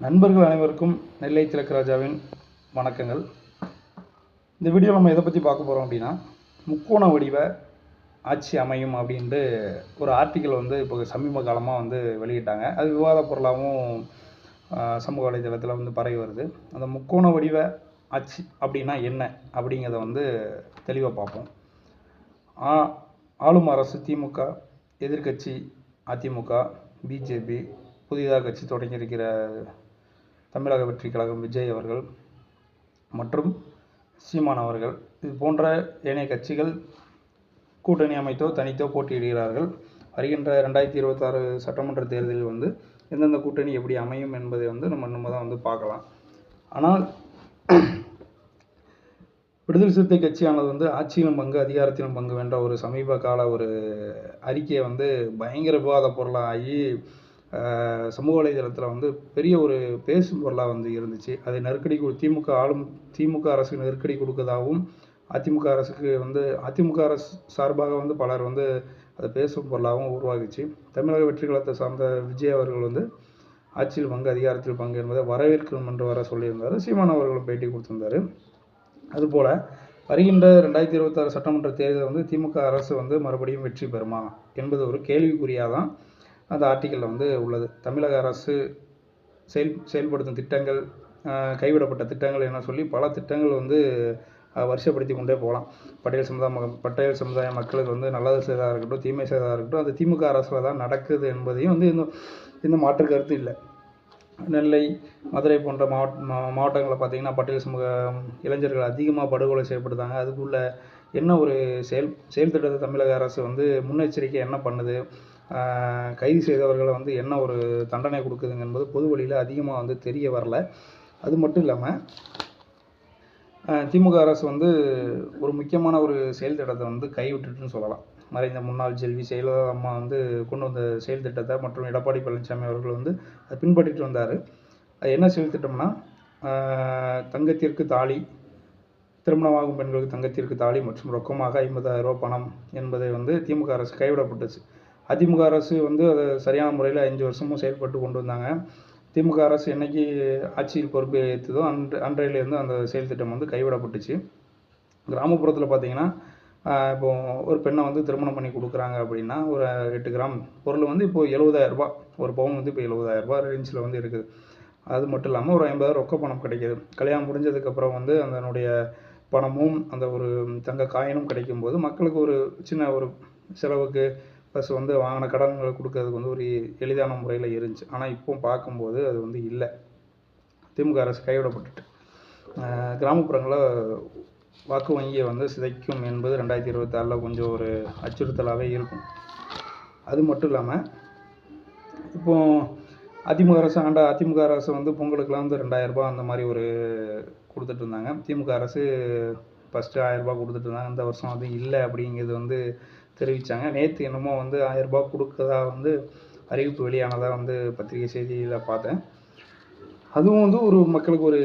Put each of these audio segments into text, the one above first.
நண்பர்கள் அனைவருக்கும் நெல்லை திலக்கராஜாவின் வணக்கங்கள். இந்த வீடியோ நம்ம எதை பற்றி பார்க்க போகிறோம் அப்படின்னா முக்கோண வடிவ ஆட்சி அமையும் அப்படின்ட்டு ஒரு ஆர்டிக்கல் வந்து இப்போ சமீப காலமாக வந்து வெளியிட்டாங்க. அது விவாத பொருளாகவும் சமூக வலைதளத்தில் வந்து பரவி வருது. அந்த முக்கோண வடிவ ஆட்சி அப்படின்னா என்ன அப்படிங்கிறத வந்து தெளிவாக பார்ப்போம். ஆ- ஆளும் அரசு திமுக எதிர்க்கட்சி அதிமுக பிஜேபி புதிதாக கட்சி தொடங்கியிருக்கிற தமிழக வெற்றி கழகம் விஜய் அவர்கள் மற்றும் சீமான் அவர்கள். இது போன்ற ஏனைய கட்சிகள் கூட்டணி அமைத்தோ தனித்தோ போட்டியிடுகிறார்கள். வருகின்ற ரெண்டாயிரத்தி இருபத்தாறு சட்டமன்ற தேர்தலில் வந்து எந்தெந்த கூட்டணி எப்படி அமையும் என்பதை வந்து நம்ம நம்ம தான் வந்து பார்க்கலாம். ஆனால் விடுதலை சிறுத்தை கட்சியானது வந்து ஆட்சியிலும் பங்கு அதிகாரத்திலும் பங்கு வென்ற ஒரு சமீப கால ஒரு அறிக்கையை வந்து பயங்கர விவாத பொருளாகி சமூக வலைதளத்தில் வந்து பெரிய ஒரு பேசும் பொருளாக வந்து இருந்துச்சு. அதை நெருக்கடி திமுக ஆளும் திமுக அரசுக்கு நெருக்கடி கொடுக்கதாகவும் அதிமுக அரசுக்கு வந்து அதிமுக அரசு சார்பாக வந்து பலர் வந்து அதை பேசும் பொருளாகவும் உருவாகிச்சு. தமிழக வெற்றி கழகத்தை சார்ந்த விஜய் அவர்கள் வந்து ஆட்சியில் பங்கு அதிகாரத்தில் பங்கு என்பதை வரவேற்கணும் என்று வர சொல்லியிருந்தார். சீமான் அவர்களும் பேட்டி கொடுத்திருந்தார். அதுபோல் வருகின்ற ரெண்டாயிரத்தி இருபத்தாறு சட்டமன்ற தேர்தல் வந்து திமுக அரசு வந்து மறுபடியும் வெற்றி பெறுமா என்பது ஒரு கேள்விக்குறியாக தான் அந்த ஆர்டிக்கலில் வந்து உள்ளது. தமிழக அரசு செயல் செயல்படுத்தும் திட்டங்கள் கைவிடப்பட்ட திட்டங்கள் என சொல்லி பல திட்டங்கள் வந்து வருஷப்படுத்தி கொண்டே போகலாம். பட்டியல் சமுதாய பட்டியல் சமுதாய மக்களுக்கு வந்து நல்லது செய்ததாக இருக்கட்டும் தீமை செய்ததாக இருக்கட்டும் அது திமுக அரசில் தான் நடக்குது என்பதையும் வந்து இந்த இந்த மாற்று கருத்து இல்லை. நெல்லை மதுரை போன்ற மாவட்ட மா- மாவட்டங்களில் பார்த்தீங்கன்னா பட்டியல் சமூக இளைஞர்கள் அதிகமாக படுகொலை செய்யப்படுதாங்க அதுக்குள்ள என்ன ஒரு செயல் செயல் திட்டத்தை தமிழக அரசு வந்து முன்னெச்சரிக்கை என்ன பண்ணுது? கைது செய்தவர்களை வந்து என்ன ஒரு தண்டனை கொடுக்குதுங்க என்பது பொது வழியில் அதிகமாக வந்து தெரிய வரல. அது மட்டும் இல்லாமல் திமுக அரசு வந்து ஒரு முக்கியமான ஒரு செயல் திட்டத்தை வந்து கைவிட்டுட்டுன்னு சொல்லலாம். மறைந்த முன்னாள் செல்வி ஜெயலலிதா அம்மா வந்து கொண்டு வந்த செயல் திட்டத்தை மற்றும் எடப்பாடி பழனிசாமி அவர்கள் வந்து அதை பின்பற்றிட்டு வந்தார். அது என்ன செயல் திட்டம்னா தங்கத்திற்கு தாலி திருமணமாகும் பெண்களுக்கு தங்கத்திற்கு தாலி மற்றும் ரொக்கமாக ஐம்பதாயிரம் ரூபா பணம் என்பதை வந்து திமுக அரசு கைவிடப்பட்டுச்சு. அதிமுக அரசு வந்து அதை சரியான முறையில் அஞ்சு வருஷமும் செயல்பட்டு கொண்டு வந்தாங்க. திமுக அரசு என்னைக்கு ஆட்சியில் பொறுப்பை ஏற்றுதோ அன்று அன்றையிலேருந்து அந்த செயல் திட்டம் வந்து கைவிடப்பட்டுச்சு. கிராமப்புறத்தில் பார்த்தீங்கன்னா இப்போ ஒரு பெண்ணை வந்து திருமணம் பண்ணி கொடுக்குறாங்க அப்படின்னா ஒரு எட்டு கிராம் பொருள் வந்து இப்போ எழுபதாயிரரூபா ஒரு பவுன் வந்து இப்போ 70000 ரூபாய் ரேஞ்சில் வந்து இருக்குது. அது மட்டும் இல்லாமல் ஒரு ஐம்பதாயிரம் ரொக்க பணம் கிடைக்கிது. கல்யாணம் முடிஞ்சதுக்கப்புறம் வந்து அதனுடைய பணமும் அந்த ஒரு தங்க காயினும் கிடைக்கும்போது மக்களுக்கு ஒரு சின்ன ஒரு செலவுக்கு ப்ளஸ் வந்து வாங்கின கடன்களை கொடுக்கறதுக்கு வந்து ஒரு எளிதான முறையில் இருந்துச்சு. ஆனால் இப்போ பார்க்கும்போது அது வந்து இல்லை. திமுக அரசு கைவிடப்பட்டுட்டு. கிராமப்புறங்களில் வாக்கு வங்கியை வந்து சிதைக்கும் என்பது ரெண்டாயிரத்தி இருபத்தாறில் கொஞ்சம் ஒரு அச்சுறுத்தலாகவே இருக்கும். அது மட்டும் இல்லாமல் இப்போ அதிமுக அரசு ஆண்டா அதிமுக அரசு வந்து பொங்கலுக்குலாம் வந்து ரெண்டாயிரம் ரூபாய் அந்த மாதிரி ஒரு கொடுத்துட்டு இருந்தாங்க. திமுக அரசு ஃபஸ்ட்டு ஆயிரரூபா கொடுத்துட்டு இருந்தாங்க. இந்த வருஷம் அது இல்லை அப்படிங்கிறது வந்து தெரிவித்தாங்க நேற்று என்னமோ வந்து ஆயிரம் ரூபாய் கொடுக்கறதா வந்து அறிவிப்பு வெளியானதாக வந்து பத்திரிகை செய்தியில் பார்த்தேன். அதுவும் வந்து ஒரு மக்களுக்கு ஒரு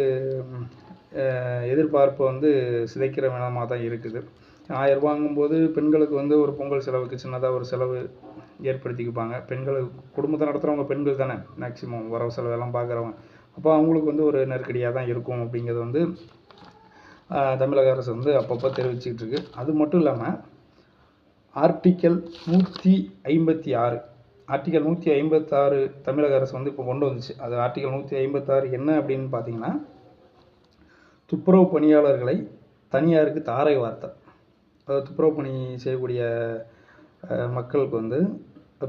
எதிர்பார்ப்பை வந்து சிதைக்கிற விதமாக தான் இருக்குது. ஆயிரம் ரூபாங்கும்போது பெண்களுக்கு வந்து ஒரு பொங்கல் செலவுக்கு சின்னதாக ஒரு செலவு ஏற்படுத்திக்குப்பாங்க. பெண்கள் குடும்பத்தை நடத்துகிறவங்க பெண்கள் தானே மேக்சிமம் வரவு செலவெல்லாம் பார்க்குறவங்க அப்போ அவங்களுக்கு வந்து ஒரு நெருக்கடியாக தான் இருக்கும் அப்படிங்கிறது வந்து தமிழக அரசு வந்து அப்பப்போ தெரிவிச்சுக்கிட்டு இருக்கு. அது மட்டும் இல்லாமல் ஆர்டிக்கல் நூற்றி ஐம்பத்தி ஆறு. ஆர்டிக்கல் நூற்றி ஐம்பத்தாறு தமிழக அரசு வந்து இப்போ கொண்டு வந்துச்சு. அது ஆர்டிக்கல் நூற்றி ஐம்பத்தாறு என்ன அப்படின்னு பார்த்தீங்கன்னா துப்புரவு பணியாளர்களை தனியாருக்கு தாரை வார்த்தை அதாவது துப்புரவு பணி செய்யக்கூடிய மக்களுக்கு வந்து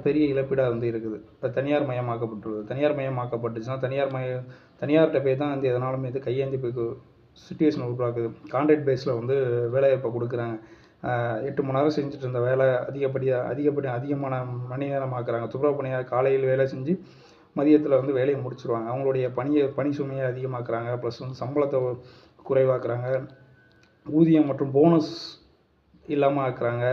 பெரிய இழப்பீடாக வந்து இருக்குது. இப்போ தனியார் மயமாக்கப்பட்டுள்ளது. தனியார் மயமாக்கப்பட்டுச்சுன்னா தனியார் மய தனியார்கிட்ட போய் தான் வந்து எதனாலுமே இது கையேந்தி போய் சுச்சுவேஷன் உருவாக்குது. கான்ட்ராக்ட் பேஸில் வந்து வேலைவாய்ப்பை கொடுக்குறாங்க. எட்டு மணி நேரம் செஞ்சுட்டு இருந்த வேலை அதிகப்படியாக அதிகப்படி அதிகமான மணி நேரம் ஆக்குறாங்க துப்புரவு பணியாக காலையில் வேலை செஞ்சு மதியத்தில் வந்து வேலையை முடிச்சிருவாங்க. அவங்களுடைய பணியை பணி சுமையை அதிகமாக்குறாங்க. ப்ளஸ் வந்து சம்பளத்தை குறைவாக்குறாங்க. ஊதியம் மற்றும் போனஸ் இல்லாமல் ஆக்குறாங்க.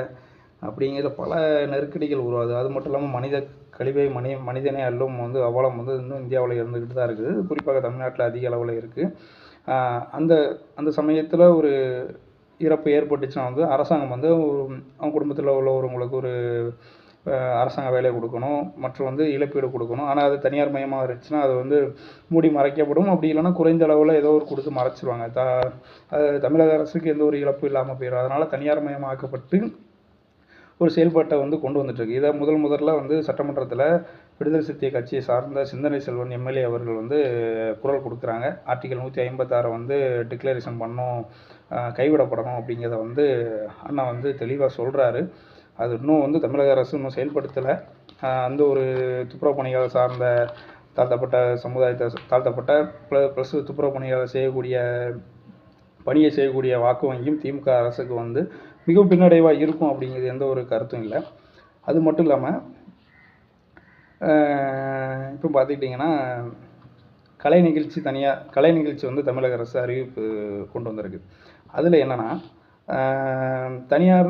அப்படிங்கிற பல நெருக்கடிகள் உருவாகுது. அது மட்டும் இல்லாமல் மனித கழிவை மனி மனிதனே அல்லும் வந்து அவலம் வந்து இன்னும் இந்தியாவில் இருந்துக்கிட்டு தான் இருக்குது. குறிப்பாக தமிழ்நாட்டில் அதிக அளவில் இருக்குது அந்த அந்த சமயத்தில் ஒரு இறப்பு ஏற்பட்டுச்சுன்னா வந்து அரசாங்கம் வந்து அவங்க குடும்பத்தில் உள்ளவங்களுக்கு ஒரு அரசாங்க வேலை கொடுக்கணும் மற்றும் வந்து இழப்பீடு கொடுக்கணும். ஆனால் அது தனியார் மயமாக இருந்துச்சுன்னா அது வந்து மூடி மறைக்கப்படும். அப்படி இல்லைன்னா குறைந்த அளவில் ஏதோ ஒரு கொடுத்து மறைச்சிருவாங்க. த அது தமிழக அரசுக்கு எந்த ஒரு இழப்பும் இல்லாமல் போயிடும். அதனால் தனியார் மயமாக்கப்பட்டு ஒரு செயல்பாட்டை வந்து கொண்டு வந்துட்டுருக்கு இதை முதல் முதல்ல வந்து சட்டமன்றத்தில் விடுதலை சிறுத்தை கட்சியை சார்ந்த சிந்தனை செல்வன் எம்எல்ஏ அவர்கள் வந்து குரல் கொடுக்குறாங்க. ஆர்டிகல் நூற்றி ஐம்பத்தாறை வந்து டிக்ளரேஷன் பண்ணும் கைவிடப்படணும் அப்படிங்கிறத வந்து அண்ணா வந்து தெளிவாக சொல்கிறாரு அது இன்னும் வந்து தமிழக அரசு இன்னும் செயல்படுத்தலை. அந்த ஒரு துப்புரவு பணியாளர் சார்ந்த தாழ்த்தப்பட்ட சமுதாயத்தை தாழ்த்தப்பட்ட ப்ள ப்ளஸ் துப்புரவு பணிகளை செய்யக்கூடிய பணியை செய்யக்கூடிய வாக்கு வங்கியும் திமுக அரசுக்கு வந்து மிகவும் பின்னடைவாக இருக்கும் அப்படிங்கிறது எந்த ஒரு கருத்தும் இல்லை. அது மட்டும் இல்லாமல் இப்போ பார்த்துக்கிட்டிங்கன்னா கலை நிகழ்ச்சி தனியாக கலை நிகழ்ச்சி வந்து தமிழக அரசு அறிவிப்பு கொண்டு வந்திருக்கு. அதில் என்னென்னா தனியார்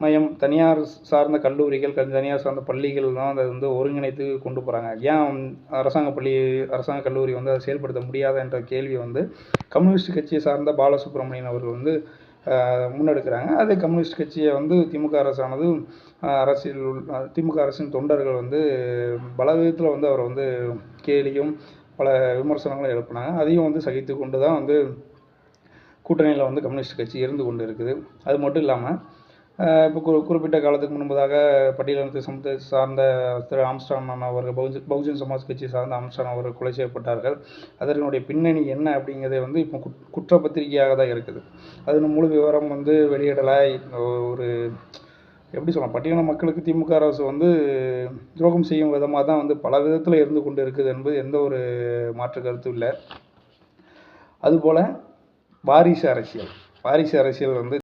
மயம் தனியார் சார்ந்த கல்லூரிகள் தனியார் சார்ந்த பள்ளிகள் தான் அதை வந்து ஒருங்கிணைத்து கொண்டு போகிறாங்க ஏன் அரசாங்க பள்ளி அரசாங்க கல்லூரி வந்து அதை செயல்படுத்த முடியாத என்ற கேள்வி வந்து கம்யூனிஸ்ட் கட்சியை சார்ந்த பாலசுப்ரமணியன் அவர்கள் வந்து முன்னெடுக்கிறாங்க. அதே கம்யூனிஸ்ட் கட்சியை வந்து திமுக அரசானது அரசியல் திமுக அரசின் தொண்டர்கள் வந்து பல விதத்தில் வந்து அவரை வந்து கேலியும் பல விமர்சனங்களும் எழுப்புனாங்க. அதையும் வந்து சகித்து கொண்டு தான் வந்து கூட்டணியில் வந்து கம்யூனிஸ்ட் கட்சி இருந்து கொண்டு இருக்குது. அது மட்டும் இல்லாமல் இப்போ கு குறிப்பிட்ட காலத்துக்கு முன்பதாக பட்டியலினத்தை சமூகத்தை சார்ந்த திரு ஆம்ஸ்டான் அவர்கள் பகுஜன் பகுஜன் சமாஜ் கட்சி சார்ந்த ஆம்ஸ்டான் அவர்கள் கொலை செய்யப்பட்டார்கள். அதனுடைய பின்னணி என்ன அப்படிங்கிறதே வந்து இப்போ குட் குற்றப்பத்திரிகையாக தான் இருக்குது. அது முழு விவரம் வந்து வெளியிடலை. ஒரு எப்படி சொல்லலாம் பட்டியலின மக்களுக்கு திமுக அரசு வந்து துரோகம் செய்யும் விதமாக தான் வந்து பல விதத்தில் இருந்து கொண்டு இருக்குது என்பது எந்த ஒரு மாற்று கருத்தும் இல்லை. அதுபோல் வாரிசு அரசியல். வாரிசு அரசியல் வந்து